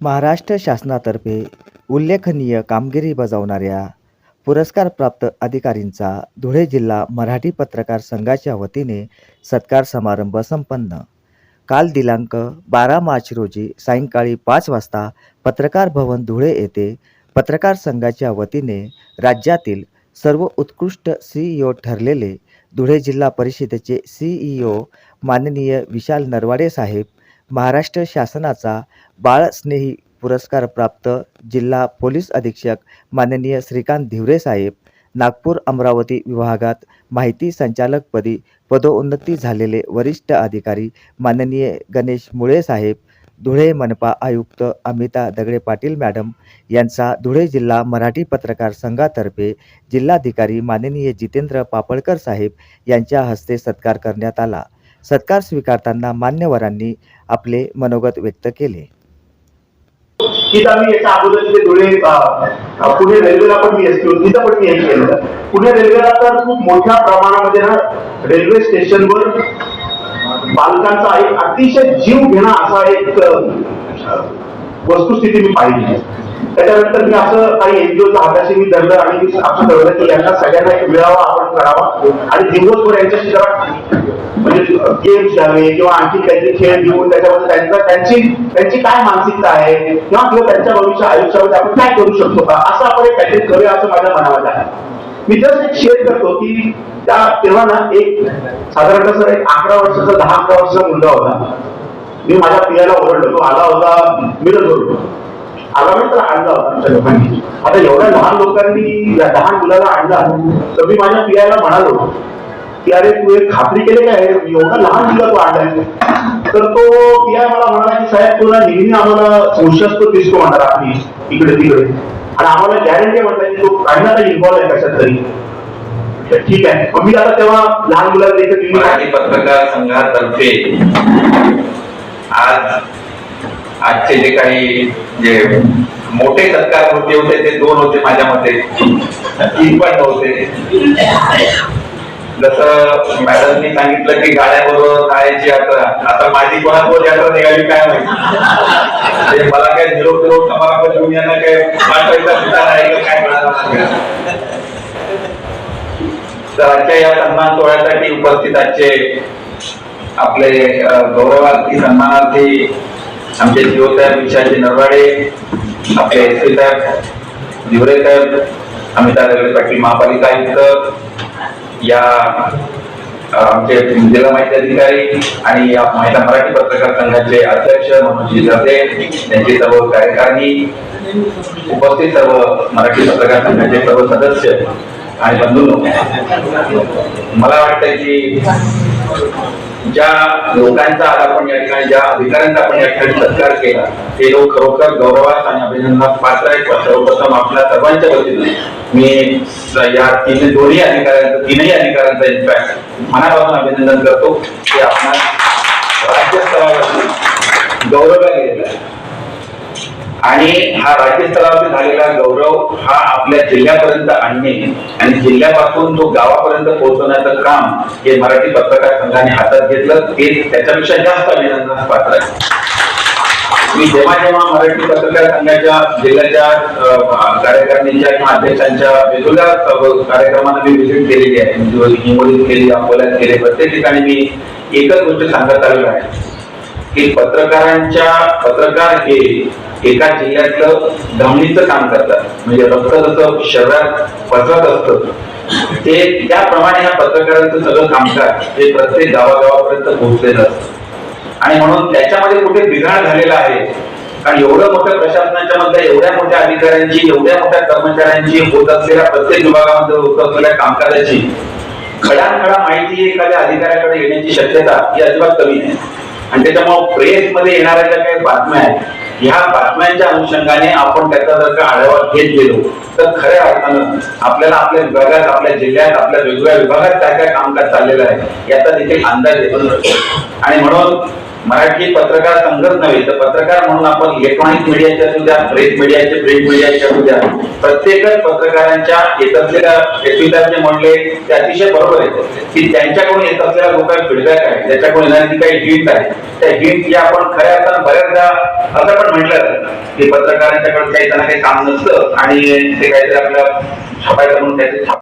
महाराष्ट्र शासनातर्फे उल्लेखनीय कामगिरी बजावणाऱ्या पुरस्कारप्राप्त अधिकारींचा धुळे जिल्हा मराठी पत्रकार संघाच्या वतीने सत्कार समारंभ संपन्न. काल दिनांक बारा मार्च रोजी सायंकाळी पाच वाजता पत्रकार भवन धुळे येथे पत्रकार संघाच्या वतीने राज्यातील सर्व उत्कृष्ट सी ई ओ ठरलेले धुळे जिल्हा परिषदेचे सी ई ओ माननीय विशाल नरवाडे साहेब महाराष्ट्र शासनाचा बाळस्नेही पुरस्कार प्राप्त जिल्हा पोलीस अधीक्षक माननीय श्रीकांत धिवरे साहेब नागपूर अमरावती विभागात माहिती संचालकपदी पदोन्नती झालेले वरिष्ठ अधिकारी माननीय गणेश मुळे साहेब धुळे मनपा आयुक्त अमिता दगडे पाटील मॅडम यांचा धुळे जिल्हा मराठी पत्रकार संघातर्फे जिल्हाधिकारी माननीय जितेंद्र पापळकर साहेब यांच्या हस्ते सत्कार करण्यात आला. सत्कार स्वीकारताना मान्यवरांनी आपले मनोगत व्यक्त केले. तिथं आम्ही याच्या अगोदर तिथे धुळे पुणे रेल्वेला पण मी एसटी तिथं पण मी हे केलं पुणे रेल्वेला तर खूप मोठ्या प्रमाणामध्ये ना रेल्वे स्टेशनवर बालकांचा एक अतिशय जीव घेणा असा एक वस्तुस्थिती मी पाहिली त्याच्यानंतर मी असं काही एनजीओच्या हाताशी मी धरलं आणि मी असं ठरवलं की यांना सगळ्यांना एक मिळावा आपण करावा आणि दिवसभर यांच्याशी जरा म्हणजे गेम्स द्यावे किंवा आणखी काहीतरी खेळ घेऊन त्याच्यामध्ये त्यांचा त्यांची त्यांची काय मानसिकता आहे किंवा किंवा त्यांच्या भविष्य आयुष्यामध्ये आपण काय करू शकतो का? असं आपण एक काहीतरी करूया असं माझ्या मनामध्ये आहे. मी जस्ट एक शेअर करतो की त्या तेव्हा ना एक साधारणतः सर एक अकरा वर्षाचा दहा अकरा वर्षाचा मुलगा होता. मी माझ्या पियाला ओरडलो. तो आला होता मिरज होतो आला मी तर आणला होता आमच्या लोकांनी. आता एवढ्या लहान लोकांनी या लहान मुलाला आणला तर मी माझ्या पियाला म्हणालो की अरे तू एक खात्री केली काय एवढा लहान मुलगा तू आणलाय तर तो पिया मला म्हणाला की साहेब तुला नेहमी आम्हाला संशयास्पद दिसतो म्हणणार आपली इकडे तिकडे. आणि आम्हाला गॅरंटी म्हटलं की तो काही ना काही इन्व्हॉल्व आहे कशात तरी ठीक आहे. मग मी आता तेव्हा लहान मुलाला देखील पत्रकार संघातर्फे आज आजचे जे काही जे मोठे सत्कार होते होते ते दोन होते माझ्या मते. तीन पण नव्हते. जसं मॅडमनी सांगितलं की गाड्याबरोबर जायची यात्रा आता माझी कोणाबरोबर यात्रा निघाली काय माहिती? मला काय झिरो झिरो समारंभ घेऊन यांना काय पाठवायचा सुद्धा नाही काय मिळाला तर आजच्या या सन्मान सोहळ्यासाठी उपस्थित आजचे आपले गौरवार्थी सन्मानार्थी आमचे जीओ विशाजी नरवाडे आपले एस पी साहेब दिवरे साहेब अमिता पाटील महापालिका आयुक्त या आमचे जिल्हा माहिती अधिकारी आणि या महिला मराठी पत्रकार संघाचे अध्यक्ष मनोजी जाते यांची सर्व कार्यकारिणी उपस्थित सर्व मराठी पत्रकार संघाचे सर्व सदस्य आणि बंधू मला वाटतं की ज्या लोकांचा आज आपण या ठिकाणी ज्या अधिकाऱ्यांचा आपण या ठिकाणी सत्कार केला ते लोक खरोखर गौरवास आणि अभिनंदनास पात्र आहेत. सर्वप्रथम आपल्या सर्वांच्या वतीने मी या तीन दोन्ही अधिकाऱ्यांचं तीनही अधिकाऱ्यांचा इनफॅक्ट मनापासून अभिनंदन करतो की आपण राज्यस्तरावरती गौरव आणि हा राज्यस्तरावरती झालेला गौरव हा आपल्या जिल्ह्यापर्यंत आणणे आणि जिल्ह्यापासून तो गावापर्यंत पोहोचवण्याचं काम हे मराठी पत्रकार संघाने हातात घेतलं. ते त्याच्यापेक्षा जास्त अभिनंदनास पात्र आहे. मी जेव्हा जेव्हा मराठी पत्रकार संघाच्या जिल्ह्याच्या कार्यकारिणीच्या किंवा अध्यक्षांच्या वेगवेगळ्या कार्यक्रमांना मी व्हिजिट केलेली आहे. म्हणजे हिंगोलीत केली अकोल्यात केले. प्रत्येक ठिकाणी मी एकच गोष्ट सांगत आलेलो आहे की पत्रकारांच्या पत्रकार हे एका जिल्ह्यातलं धमनीचं काम करतात. म्हणजे रक्त जसं शरीरात पसरत असतं ते त्याप्रमाणे या पत्रकारांचं सगळं कामकाज ते प्रत्येक गावागावापर्यंत पोहोचलेलं असतं. आणि म्हणून त्याच्यामध्ये कुठे बिघाड झालेला आहे कारण एवढं मोठ्या प्रशासनाच्या मधल्या एवढ्या मोठ्या अधिकाऱ्यांची एवढ्या मोठ्या कर्मचाऱ्यांची होत असलेल्या प्रत्येक विभागामध्ये होत असलेल्या कामकाजाची खडानखडा माहिती एखाद्या अधिकाऱ्याकडे येण्याची शक्यता ही अजिबात कमी नाही. आणि त्याच्यामुळे प्रेस मध्ये येणाऱ्या ज्या काही बातम्या आहेत ह्या बातम्यांच्या अनुषंगाने आपण त्याचा जर का आढावा घेत गेलो तर खऱ्या अर्थानं आपल्याला आपल्या विभागात आपल्या जिल्ह्यात आपल्या वेगवेगळ्या विभागात काय काय कामकाज चाललेलं आहे याचा देखील अंदाज येतो आणि म्हणून मराठी पत्रकार संघच नव्हे तर पत्रकार म्हणून आपण इलेक्ट्रॉनिक मीडियाचे असू द्या प्रेस मीडियाचे प्रिंट मीडियाचे असू द्या प्रत्येकच पत्रकारांच्या येत असलेल्या जे म्हणले ते अतिशय बरोबर आहे की त्यांच्याकडून येत असलेला जो काही फीडबॅक आहे त्याच्याकडून येणारी जी काही हिंट आहे त्या हिंट या आपण खऱ्या अर्थानं बऱ्याचदा असं पण म्हटलं जातं की पत्रकारांच्याकडे काही त्यांना काही काम नसतं आणि ते काहीतरी आपल्या छापायचं म्हणून काहीतरी